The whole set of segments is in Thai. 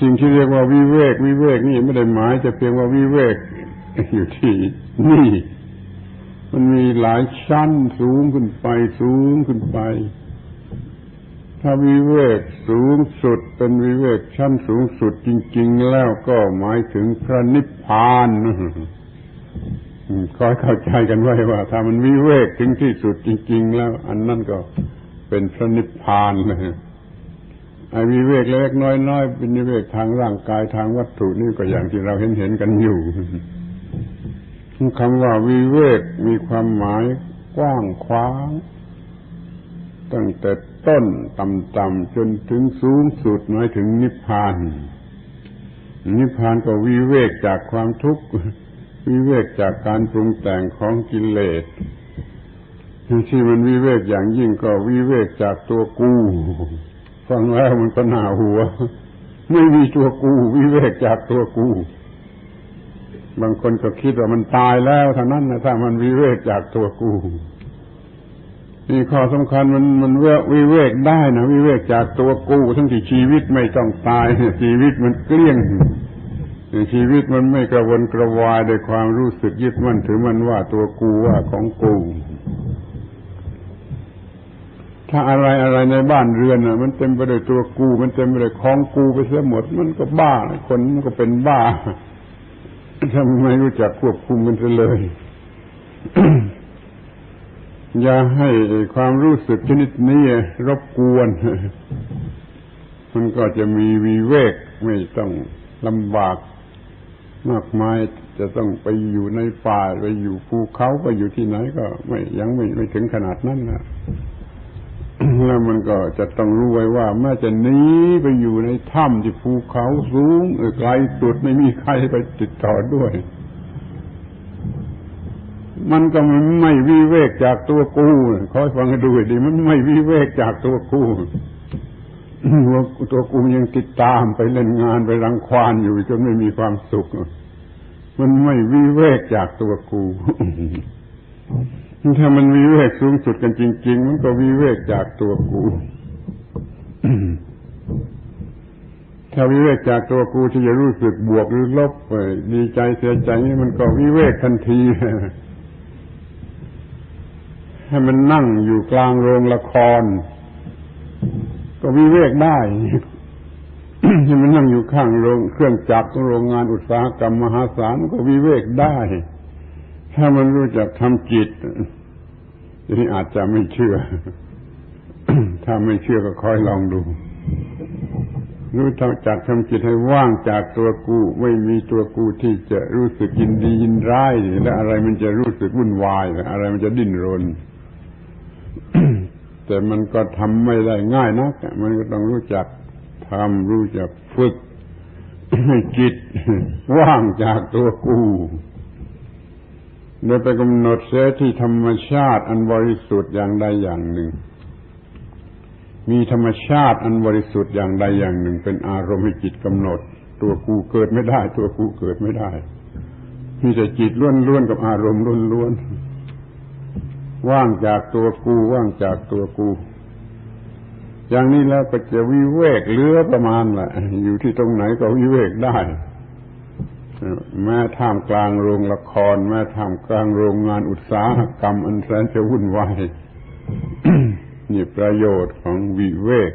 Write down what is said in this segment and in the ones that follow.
สิ่งที่เรียกว่าวิเวกวิเวกนี่ไม่ได้หมายจะเพียงว่าวิเวกอยู่ที่นี่ มันมีหลายชั้นสูงขึ้นไป สูงขึ้นไป ถ้าวิเวกสูงสุดเป็นวิเวกชั้นสูงสุดจริง ๆ แล้วก็หมายถึงพระนิพพานคอยเข้าใจกันไว้ว่า ถ้ามันวิเวกถึงที่สุดจริง ๆ แล้ว อันนั้นก็เป็นพระนิพพานเลย วิเวกเล็กน้อยๆเป็นวิเวกทางร่างกายทางวัตถุนี่ก็อย่างที่เราเห็นเห็นกันอยู่คำว่าวิเวกมีความหมายกว้างขวาง ตั้งแต่ต้นต่ำๆจนถึงสูงสุดหมายถึงนิพพาน นิพพานก็วิเวกจากความทุกข์วิเวกจากการปรุงแต่งของกิเลสที่มันวิเวกอย่างยิ่งก็วิเวกจากตัวกู ฟังแล้วมันก็หนาหัว ไม่มีตัวกู วิเวกจากตัวกู บางคนก็คิดว่ามันตายแล้วเท่านั้นนะถ้ามันวิเวกจากตัวกูนี่ข้อสำคัญมันมันเววิเวกได้นะวิเวกจากตัวกูทั้งที่ชีวิตไม่ต้องตายชีวิตมันเกลี้ยงชีวิตมันไม่กระวนกระวายด้วยความรู้สึกยึดมั่นถือมันว่าตัวกูว่าของกู ถ้าอะไรอะไรในบ้านเรือนน่ะ มันเต็มไปด้วยตัวกู มันเต็มไปด้วยของกูไปเสียหมด มันก็บ้า คนมันก็เป็นบ้าทำไมรู้จักควบคุมมันเลย อย่าให้ความรู้สึกชนิดนี้รบกวน มันก็จะมีวีเวกไม่ต้องลำบากมากมายจะต้องไปอยู่ในป่าไปอยู่ภูเขาไปอยู่ที่ไหนก็ ไม่ยังไม่ไม่ถึงขนาดนั้นนะ แล้วมันก็จะต้องรู้ไว้ว่าแม้จะหนีไปอยู่ในถ้ำที่ภูเขาสูงไกลสุดไม่มีใครไปติดต่อด้วย มันก็ไม่วิเวกจากตัวกูคอยฟังให้ดูดีมันไม่วิเวกจากตัวกูตัวกูยังติดตามไปเล่นงานไปรังควานอยู่จนไม่มีความสุข มันไม่วิเวกจากตัวกู ถ้ามันวิเวกสูงสุดกันจริง ๆ มันก็วิเวกจากตัวกูถ้าวิเวกจากตัวกูที่จะรู้สึกบวกหรือลบดีใจเสียใจนี่มันก็วิเวกทันทีให้มันนั่งอยู่กลางโรงละคร ก็วิเวกได้ให้มันนั่งอยู่ข้างโรงเครื่องจักรโรงงานอุตสาหกรรมมหาศาลก็วิเวกได้ ถ้ามันรู้จักทำจิตทีนี้อาจจะไม่เชื่อ ถ้าไม่เชื่อก็คอยลองดูรู้จักทำจิตให้ว่างจากตัวกู ไม่มีตัวกูที่จะรู้สึกยินดียินร้ายและอะไรมันจะรู้สึกวุ่นวายอะไรมันจะดิ้นรน แต่มันก็ทำไม่ได้ง่ายนักมันก็ต้องรู้จักทำรู้จักฝึกให้จิตว่างจากตัวกู โดยไปกำหนดเสียที่ธรรมชาติอันบริสุทธิ์อย่างใดอย่างหนึ่ง มีธรรมชาติอันบริสุทธิ์อย่างใดอย่างหนึ่ง เป็นอารมณ์ให้จิตกำหนด ตัวกูเกิดไม่ได้ ตัวกูเกิดไม่ได้มีแต่จิตล้วนๆกับอารมณ์ล้วนๆว่างจากตัวกูว่างจากตัวกู อย่างนี้แล้วก็จะวิเวกเลือประมาณแหละอยู่ที่ตรงไหนก็วิเวกได้ แม้ท่ามกลางโรงละคร แม้ท่ามกลางโรงงานอุตสาหกรรม อันแสนจะวุ่นวายนี่ประโยชน์ของวิเวก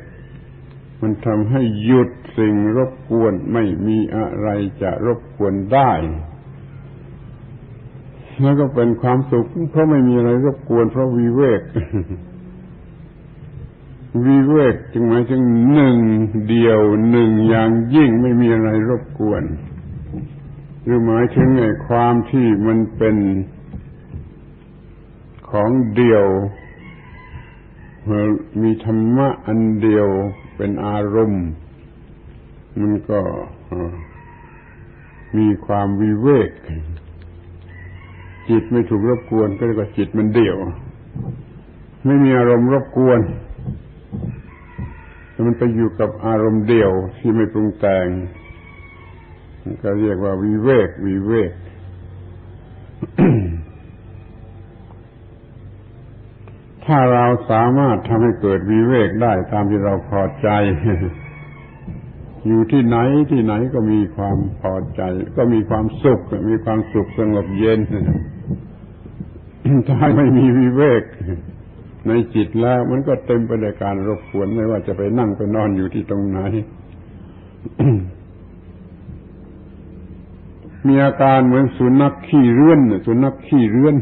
มันทำให้หยุดสิ่งรบกวนไม่มีอะไรจะรบกวนได้แล้วก็เป็นความสุข เพราะไม่มีอะไรรบกวน เพราะวิเวก วิเวกจึงหมายถึงหนึ่งเดียวหนึ่งอย่างยิ่งไม่มีอะไรรบกวน หรือหมายถึงไอ้ความที่มันเป็นของเดียว มีธรรมะอันเดียวเป็นอารมณ์ มันก็มีความวิเวก จิตไม่ถูกรบกวนก็เรียกว่าจิตมันเดี่ยว ไม่มีอารมณ์รบกวนแต่มันไปอยู่กับอารมณ์เดียวที่ไม่ปรุงแต่ง ก็เรียกว่าวิเวกวิเวกถ้าเราสามารถทำให้เกิดวิเวกได้ตามที่เราพอใจ อยู่ที่ไหนที่ไหนก็มีความพอใจ ก็มีความสุข มีความสุขสงบเย็น ถ้าไม่มีวิเวก ในจิตแล้ว มันก็เต็มไปด้วยการรบกวนไม่ว่าจะไปนั่งไปนอนอยู่ที่ตรงไหน มีอาการเหมือนสุนัขขี้เรื่อนสุนัขขี้เรื่อน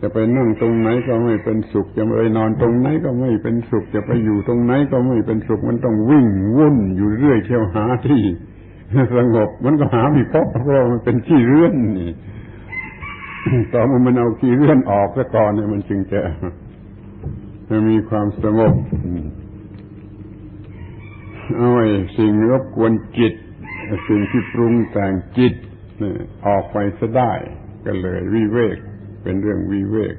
จะไปนั่งตรงไหนก็ไม่เป็นสุข จะไปนอนตรงไหนก็ไม่เป็นสุข จะไปอยู่ตรงไหนก็ไม่เป็นสุข มันต้องวิ่งวุ่นอยู่เรื่อยเที่ยวหาที่สงบ มันก็หาไม่พบเพราะมันเป็นขี้เรื่อนนี่ต่อมามันเอาขี้เรื่อนออกซะก่อนเนี่ยมันจึงจะจะมีความสงบเอาไอ้สิ่งรบกวนจิต สิ่งที่ปรุงแต่งจิตเนี่ยออกไปซะได้ ก็เลยวิเวก เป็นเรื่องวิเวก